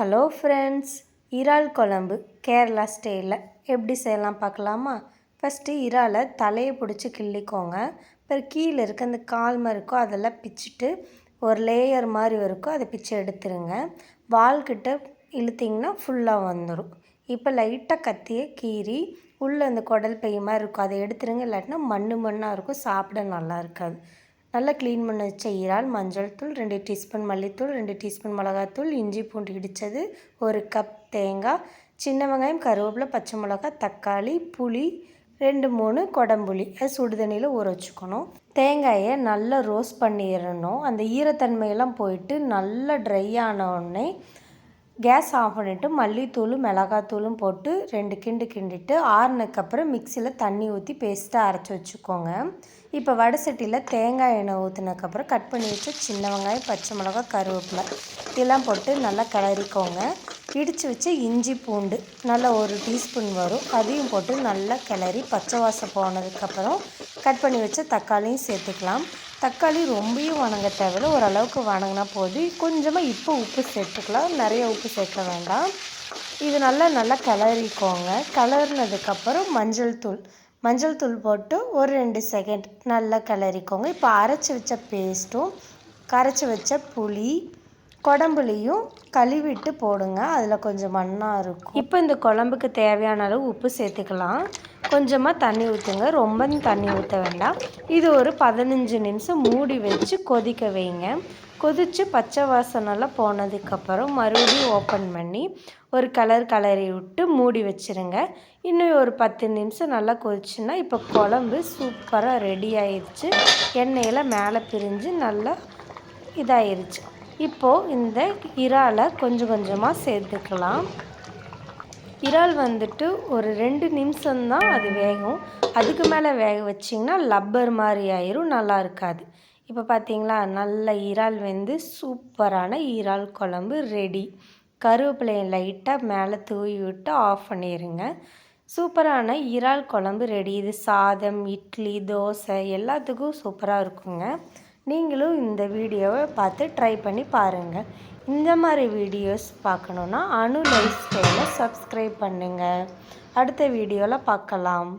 Hello friends இறால் குழம்பு கேரளா ஸ்டைலில் எப்படி செய்யலாம் பார்க்கலாமா? ஃபஸ்ட்டு இறாலை தலையை பிடிச்சி கிள்ளிக்கோங்க. அப்புறம் கீழே இருக்க அந்த கால் மாதிரி இருக்கும் அதெல்லாம் பிச்சுட்டு ஒரு லேயர் மாதிரி இருக்கும். அதை பிச்சு எடுத்துருங்க. வால்கிட்ட இழுத்திங்கன்னா ஃபுல்லாக வந்துடும் இப்போ லைட்டாக கத்தியை கீறி உள்ளே அந்த குடல் பெய் மாதிரி இருக்கும். அதை எடுத்துருங்க. இல்லாட்டினா மண் மண்ணாக இருக்கும். சாப்பிட நல்லா இருக்காது. நல்லா க்ளீன் பண்ணி வச்ச இறால் மஞ்சள் தூள் ரெண்டு டீஸ்பூன் மல்லித்தூள் ரெண்டு டீஸ்பூன் மிளகாத்தூள் இஞ்சி பூண்டு இடித்தது ஒரு கப் தேங்காய் சின்ன வெங்காயம் கருவேப்பிலை பச்சை மிளகாய் தக்காளி புளி ரெண்டு மூணு குடம்புளி. அது சுடு தண்ணியில் ஊற வச்சுக்கணும். தேங்காயை நல்லா ரோஸ்ட் பண்ணிடணும். அந்த ஈரத்தன்மையெல்லாம் போயிட்டு நல்லா ட்ரை ஆன உடனே கேஸ் ஆஃப் பண்ணிவிட்டு மல்லித்தூளும் மிளகாத்தூளும் போட்டு ரெண்டு கிண்டு கிண்டிட்டு ஆறுனதுக்கப்புறம் மிக்சியில் தண்ணி ஊற்றி பேஸ்ட்டாக அரைச்சி வச்சுக்கோங்க. இப்போ வடை சட்டியில் தேங்காய் எண்ணெய் ஊற்றினதுக்கப்புறம் கட் பண்ணி வச்சு சின்ன வெங்காயம் பச்சை மிளகா கருவேப்பிலை இதெல்லாம் போட்டு நல்லா கிளறிக்கோங்க. இடித்து வச்சு இஞ்சி பூண்டு நல்லா ஒரு டீஸ்பூன் வரும். அதையும் போட்டு நல்லா கிளறி பச்சை வாசம் போனதுக்கப்புறம் கட் பண்ணி வச்ச தக்காளியும் சேர்த்துக்கலாம். தக்காளி ரொம்பவும் வணங்க தேவையில்ல. ஓரளவுக்கு வணங்கினா போதும். கொஞ்சமாக இப்போ உப்பு சேர்த்துக்கலாம். நிறைய உப்பு சேர்க்க வேண்டாம். இது நல்லா நல்லா கிளறிக்கோங்க. கிளறினதுக்கப்புறம் மஞ்சள் தூள். மஞ்சள் தூள் போட்டு ஒரு ரெண்டு செகண்ட் நல்லா கிளறிக்கோங்க. இப்போ அரைச்சி வச்ச பேஸ்ட்டும் கரைச்சி வச்ச புளி குடம்புலையும் கழுவிட்டு போடுங்க. அதில் கொஞ்சம் மண்ணாக இருக்கும். இப்போ இந்த குழம்புக்கு தேவையான அளவு உப்பு சேர்த்துக்கலாம். கொஞ்சமாக தண்ணி ஊற்றுங்க ரொம்ப தண்ணி ஊற்ற வேண்டாம். இது ஒரு பதினஞ்சு நிமிஷம் மூடி வச்சு கொதிக்க வைங்க. கொதித்து பச்சை வாசனெல்லாம் போனதுக்கப்புறம் மறுபடியும் ஓப்பன் பண்ணி ஒரு கலர் கலரி விட்டு மூடி வச்சுருங்க. இன்னும் ஒரு பத்து நிமிஷம் நல்லா கொதிச்சுன்னா இப்போ குழம்பு சூப்பராக ரெடி ஆயிடுச்சு எண்ணெயில் மேலே பிரிஞ்சு நல்லா இதாயிருச்சு. இப்போது இந்த இறாலை கொஞ்சம் கொஞ்சமாக சேர்த்துக்கலாம். இறால் வந்துட்டு ஒரு ரெண்டு நிமிஷம்தான் அது வேகும். அதுக்கு மேலே வேக வச்சிங்கன்னா லப்பர் மாதிரி ஆயிரும் நல்லா இருக்காது. இப்போ பார்த்தீங்களா நல்ல இறால் வெந்து சூப்பரான இறால் குழம்பு ரெடி கருவேப்பிலையை லைட்டாக மேலே தூவி விட்டு ஆஃப் பண்ணிடுங்க சூப்பரான இறால் குழம்பு ரெடி இது சாதம் இட்லி தோசை எல்லாத்துக்கும் சூப்பராக இருக்குங்க. நீங்களும் இந்த வீடியோவை பார்த்து ட்ரை பண்ணி பாருங்கள் இந்த மாதிரி வீடியோஸ் பார்க்கணுன்னா அனு லைஃப் ஸ்டைலை சப்ஸ்கிரைப் பண்ணுங்கள் அடுத்த வீடியோவில் பார்க்கலாம்.